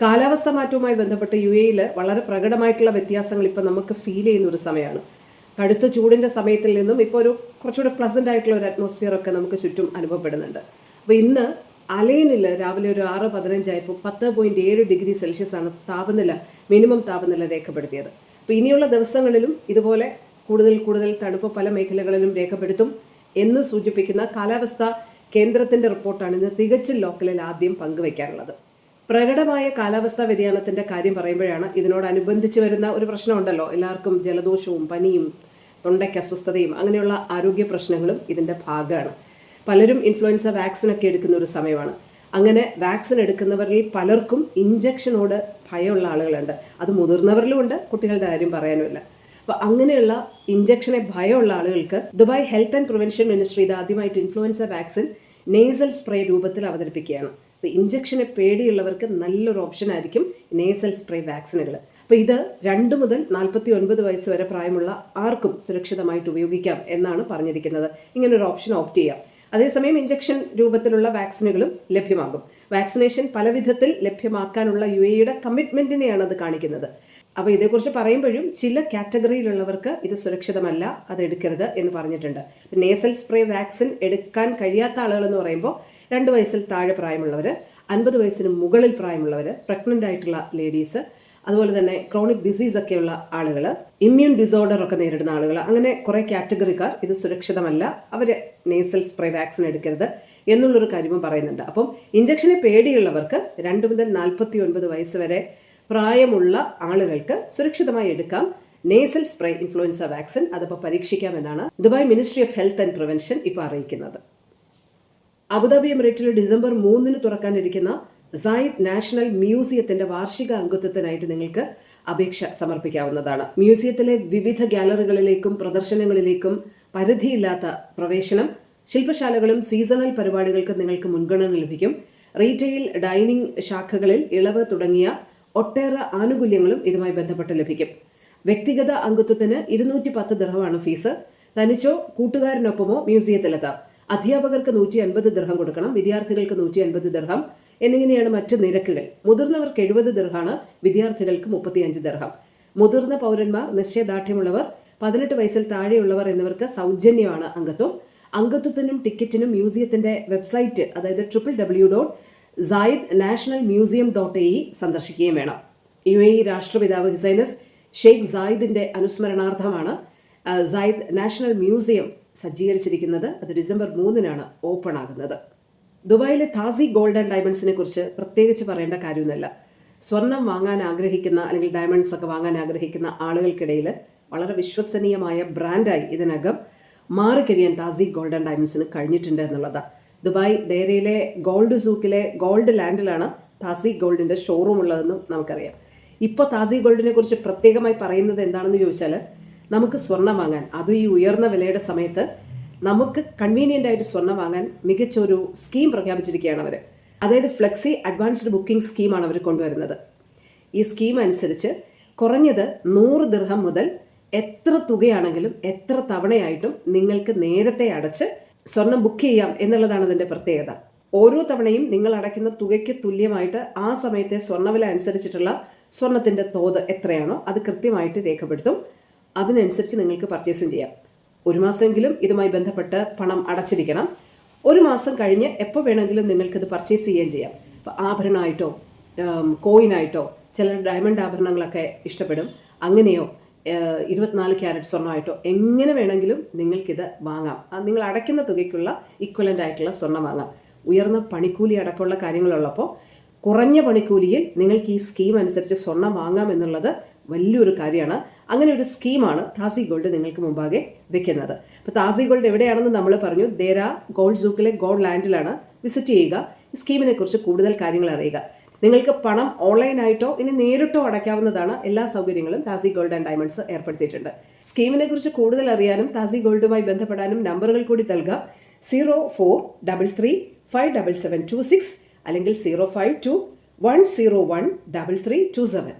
കാലാവസ്ഥ മാറ്റവുമായി ബന്ധപ്പെട്ട് യു എയിൽ വളരെ പ്രകടമായിട്ടുള്ള വ്യത്യാസങ്ങൾ ഇപ്പോൾ നമുക്ക് ഫീൽ ചെയ്യുന്ന ഒരു സമയമാണ്. കടുത്ത ചൂടിന്റെ സമയത്തിൽ നിന്നും ഇപ്പോൾ ഒരു കുറച്ചുകൂടെ പ്ലസന്റ് ആയിട്ടുള്ള ഒരു അറ്റ്മോസ്ഫിയർ ഒക്കെ നമുക്ക് ചുറ്റും അനുഭവപ്പെടുന്നുണ്ട്. അപ്പോൾ ഇന്ന് അലൈനിൽ രാവിലെ ഒരു ആറ് പതിനഞ്ചായപ്പോൾ പത്ത് പോയിന്റ് ഏഴ് ഡിഗ്രി സെൽഷ്യസ് ആണ് താപനില മിനിമം താപനില രേഖപ്പെടുത്തിയത്. അപ്പോൾ ഇനിയുള്ള ദിവസങ്ങളിലും ഇതുപോലെ കൂടുതൽ കൂടുതൽ തണുപ്പ് പല മേഖലകളിലും രേഖപ്പെടുത്തും എന്ന് സൂചിപ്പിക്കുന്ന കാലാവസ്ഥ കേന്ദ്രത്തിന്റെ റിപ്പോർട്ടാണ് ഇന്ന് തികച്ചും ലോക്കലിൽ ആദ്യം പങ്കുവയ്ക്കാനുള്ളത് പ്രകടമായ കാലാവസ്ഥാ വ്യതിയാനത്തിന്റെ കാര്യം പറയുമ്പോഴാണ് ഇതിനോടനുബന്ധിച്ച് വരുന്ന ഒരു പ്രശ്നമുണ്ടല്ലോ. എല്ലാവർക്കും ജലദോഷവും പനിയും തൊണ്ടയ്ക്ക് അസ്വസ്ഥതയും അങ്ങനെയുള്ള ആരോഗ്യ പ്രശ്നങ്ങളും ഇതിന്റെ ഭാഗമാണ്. പലരും ഇൻഫ്ലുവൻസ വാക്സിൻ ഒക്കെ എടുക്കുന്ന ഒരു സമയമാണ്. അങ്ങനെ വാക്സിൻ എടുക്കുന്നവരിൽ പലർക്കും ഇഞ്ചക്ഷനോട് ഭയമുള്ള ആളുകളുണ്ട്. അത് മുതിർന്നവരിലും ഉണ്ട് കുട്ടികളുടെ കാര്യം പറയാനുമില്ല. അപ്പോൾ അങ്ങനെയുള്ള ഇഞ്ചക്ഷനെ ഭയമുള്ള ആളുകൾക്ക് Dubai health and prevention ministry ഇത് ആദ്യമായിട്ട് ഇൻഫ്ലുവൻസ വാക്സിൻ നേസൽ സ്പ്രേ രൂപത്തിൽ അവതരിപ്പിക്കുകയാണ്. അപ്പോൾ ഇഞ്ചക്ഷനെ പേടിയുള്ളവർക്ക് നല്ലൊരു ഓപ്ഷൻ ആയിരിക്കും നേസൽ സ്പ്രേ വാക്സിനുകൾ അപ്പോൾ ഇത് രണ്ട് മുതൽ നാൽപ്പത്തി ഒൻപത് വയസ്സ് വരെ പ്രായമുള്ള ആർക്കും സുരക്ഷിതമായിട്ട് ഉപയോഗിക്കാം എന്നാണ് പറഞ്ഞിരിക്കുന്നത്. ഇങ്ങനൊരു ഓപ്ഷൻ ഓപ്റ്റ് ചെയ്യാം. അതേസമയം ഇഞ്ചക്ഷൻ രൂപത്തിലുള്ള വാക്സിനുകളും ലഭ്യമാകും. വാക്സിനേഷൻ പല വിധത്തിൽ ലഭ്യമാക്കാനുള്ള യു എയുടെ കമ്മിറ്റ്മെന്റിനെയാണ് അത് കാണിക്കുന്നത്. അപ്പോൾ ഇതേക്കുറിച്ച് പറയുമ്പോഴും ചില കാറ്റഗറിയിലുള്ളവർക്ക് ഇത് സുരക്ഷിതമല്ല അത് എടുക്കരുത് എന്ന് പറഞ്ഞിട്ടുണ്ട്. നേസൽ സ്പ്രേ വാക്സിൻ എടുക്കാൻ കഴിയാത്ത ആളുകൾ എന്ന് പറയുമ്പോൾ രണ്ട് വയസ്സിൽ താഴെ പ്രായമുള്ളവർ അൻപത് വയസ്സിന് മുകളിൽ പ്രായമുള്ളവർ പ്രഗ്നന്റ് ആയിട്ടുള്ള ലേഡീസ് അതുപോലെ തന്നെ ക്രോണിക് ഡിസീസ് ഒക്കെയുള്ള ആളുകൾ ഇമ്മ്യൂൺ ഡിസോർഡർ ഒക്കെ നേരിടുന്ന ആളുകൾ അങ്ങനെ കുറേ കാറ്റഗറിക്കാർ ഇത് സുരക്ഷിതമല്ല അവർ നേസൽ സ്പ്രേ വാക്സിൻ എടുക്കരുത് എന്നുള്ളൊരു കാര്യവും പറയുന്നുണ്ട്. അപ്പം ഇഞ്ചക്ഷനെ പേടിയുള്ളവർക്ക് രണ്ട് മുതൽ നാൽപ്പത്തി ഒൻപത് വയസ്സ് വരെ പ്രായമുള്ള ആളുകൾക്ക് സുരക്ഷിതമായി എടുക്കാം. നേസൽ സ്പ്രേ ഇൻഫ്ലുവൻസ വാക്സിൻ അതിപ്പോൾ പരീക്ഷിക്കാമെന്നാണ് Dubai ministry of health and prevention ഇപ്പോൾ അറിയിക്കുന്നത്. അബുദാബി എമിറേറ്റിൽ ഡിസംബർ മൂന്നിന് തുറക്കാനിരിക്കുന്ന സായിദ് നാഷണൽ മ്യൂസിയത്തിന്റെ വാർഷിക അംഗത്വത്തിനായിട്ട് നിങ്ങൾക്ക് അപേക്ഷ സമർപ്പിക്കാവുന്നതാണ്. മ്യൂസിയത്തിലെ വിവിധ ഗാലറികളിലേക്കും പ്രദർശനങ്ങളിലേക്കും പരിധിയില്ലാത്ത പ്രവേശനം ശില്പശാലകളും സീസണൽ പരിപാടികൾക്ക് നിങ്ങൾക്ക് മുൻഗണന ലഭിക്കും. റീറ്റെയിൽ ഡൈനിങ് ശാഖകളിൽ ഇളവ് തുടങ്ങിയ ഒട്ടേറെ ആനുകൂല്യങ്ങളും ഇതുമായി ബന്ധപ്പെട്ട് ലഭിക്കും. വ്യക്തിഗത അംഗത്വത്തിന് ഇരുന്നൂറ്റി പത്ത് ദർഹമാണ് ഫീസ്. തനിച്ചോ കൂട്ടുകാരനൊപ്പമോ മ്യൂസിയത്തിലെത്താം. അധ്യാപകർക്ക് നൂറ്റി അൻപത് ദർഹം കൊടുക്കണം വിദ്യാർത്ഥികൾക്ക് നൂറ്റി അൻപത് ദർഹം എന്നിങ്ങനെയാണ് മറ്റ് നിരക്കുകൾ. മുതിർന്നവർക്ക് എഴുപത് ദർഹാണ് വിദ്യാർത്ഥികൾക്ക് മുപ്പത്തിയഞ്ച് ദർഹം. മുതിർന്ന പൗരന്മാർ നിശ്ചയദാർഢ്യമുള്ളവർ പതിനെട്ട് വയസ്സിൽ താഴെയുള്ളവർ എന്നിവർക്ക് സൗജന്യമാണ് അംഗത്വം. അംഗത്വത്തിനും ടിക്കറ്റിനും മ്യൂസിയത്തിന്റെ വെബ്സൈറ്റ് അതായത് triple W dot Zayed national museum dot A സന്ദർശിക്കുകയും വേണം. യു എ ഇ രാഷ്ട്രപിതാവ് ഹിസൈനസ് ഷെയ്ഖ് സായിദിന്റെ അനുസ്മരണാർത്ഥമാണ് സായിദ് നാഷണൽ മ്യൂസിയം സജ്ജീകരിച്ചിരിക്കുന്നത്. അത് ഡിസംബർ മൂന്നിനാണ് ഓപ്പൺ ആകുന്നത്. ദുബായിലെ താസി ഗോൾഡ് ആൻഡ് ഡയമണ്ട്സിനെ കുറിച്ച് പ്രത്യേകിച്ച് പറയേണ്ട കാര്യമൊന്നുമല്ല. സ്വർണം വാങ്ങാൻ ആഗ്രഹിക്കുന്ന അല്ലെങ്കിൽ ഡയമണ്ട്സ് ഒക്കെ വാങ്ങാൻ ആഗ്രഹിക്കുന്ന ആളുകൾക്കിടയിൽ വളരെ വിശ്വസനീയമായ ബ്രാൻഡായി ഇതിനകം മാറിക്കഴിയാൻ താസി ഗോൾഡ് ആൻഡ് ഡയമണ്ട്സിന് കഴിഞ്ഞിട്ടുണ്ട് എന്നുള്ളതാണ്. ദുബായ് ഡേരയിലെ ഗോൾഡ് സൂക്കിലെ ഗോൾഡ് ലാൻഡിലാണ് താസി ഗോൾഡിന്റെ ഷോറൂം ഉള്ളതെന്നും നമുക്കറിയാം. ഇപ്പോൾ താസി ഗോൾഡിനെ കുറിച്ച് പ്രത്യേകമായി പറയുന്നത് എന്താണെന്ന് ചോദിച്ചാൽ നമുക്ക് സ്വർണം വാങ്ങാൻ അതും ഈ ഉയർന്ന വിലയുടെ സമയത്ത് നമുക്ക് കൺവീനിയന്റ് ആയിട്ട് സ്വർണം വാങ്ങാൻ മികച്ച ഒരു സ്കീം പ്രഖ്യാപിച്ചിരിക്കുകയാണ് അവർ അതായത് ഫ്ലെക്സി അഡ്വാൻസ്ഡ് ബുക്കിംഗ് സ്കീമാണ് അവർ കൊണ്ടുവരുന്നത്. ഈ സ്കീം അനുസരിച്ച് കുറഞ്ഞത് നൂറ് ദൃഹം മുതൽ എത്ര തുകയാണെങ്കിലും എത്ര തവണയായിട്ടും നിങ്ങൾക്ക് നേരത്തെ അടച്ച് സ്വർണം ബുക്ക് ചെയ്യാം എന്നുള്ളതാണ് അതിന്റെ പ്രത്യേകത. ഓരോ തവണയും നിങ്ങൾ അടയ്ക്കുന്ന തുകയ്ക്ക് തുല്യമായിട്ട് ആ സമയത്തെ സ്വർണവില അനുസരിച്ചിട്ടുള്ള സ്വർണത്തിന്റെ തോത് എത്രയാണോ അത് കൃത്യമായിട്ട് രേഖപ്പെടുത്തും. അതിനനുസരിച്ച് നിങ്ങൾക്ക് പർച്ചേസും ചെയ്യാം. ഒരു മാസമെങ്കിലും ഇതുമായി ബന്ധപ്പെട്ട് പണം അടച്ചിരിക്കണം. ഒരു മാസം കഴിഞ്ഞ് എപ്പോൾ വേണമെങ്കിലും നിങ്ങൾക്കിത് പർച്ചേസ് ചെയ്യുകയും ചെയ്യാം. ഇപ്പോൾ ആഭരണമായിട്ടോ കോയിനായിട്ടോ ചില ഡയമണ്ട് ആഭരണങ്ങളൊക്കെ ഇഷ്ടപ്പെടും. അങ്ങനെയോ ഇരുപത്തിനാല് ക്യാരറ്റ് സ്വർണമായിട്ടോ എങ്ങനെ വേണമെങ്കിലും നിങ്ങൾക്കിത് വാങ്ങാം. നിങ്ങൾ അടയ്ക്കുന്ന തുകയ്ക്കുള്ള ഇക്വലന്റ് ആയിട്ടുള്ള സ്വർണം വാങ്ങാം. ഉയർന്ന പണിക്കൂലി അടക്കമുള്ള കാര്യങ്ങളുള്ളപ്പോൾ കുറഞ്ഞ പണിക്കൂലിയിൽ നിങ്ങൾക്ക് ഈ സ്കീം അനുസരിച്ച് സ്വർണം വാങ്ങാം എന്നുള്ളത് വലിയൊരു കാര്യമാണ്. അങ്ങനെ ഒരു സ്കീമാണ് താസി ഗോൾഡ് നിങ്ങൾക്ക് മുമ്പാകെ വെക്കുന്നത്. അപ്പോൾ താസി ഗോൾഡ് എവിടെയാണെന്ന് നമ്മൾ പറഞ്ഞു. ദേരാ ഗോൾഡ് സൂക്കിലെ ഗോൾഡ് ലാൻഡിലാണ് വിസിറ്റ് ചെയ്യുക. സ്കീമിനെക്കുറിച്ച് സ്കീമിനെ കുറിച്ച് കൂടുതൽ കാര്യങ്ങൾ അറിയുക. നിങ്ങൾക്ക് പണം ഓൺലൈനായിട്ടോ ഇനി നേരിട്ടോ അടയ്ക്കാവുന്നതാണ് എല്ലാ സൗകര്യങ്ങളും താസി ഗോൾഡ് ആൻഡ് ഡയമണ്ട്സ് ഏർപ്പെടുത്തിയിട്ടുണ്ട്. സ്കീമിനെ കുറിച്ച് കൂടുതൽ അറിയാനും താസി ഗോൾഡുമായി ബന്ധപ്പെടാനും നമ്പറുകൾ കൂടി നൽകുക zero four double three five double seven two six അല്ലെങ്കിൽ zero five two one zero one double three two seven.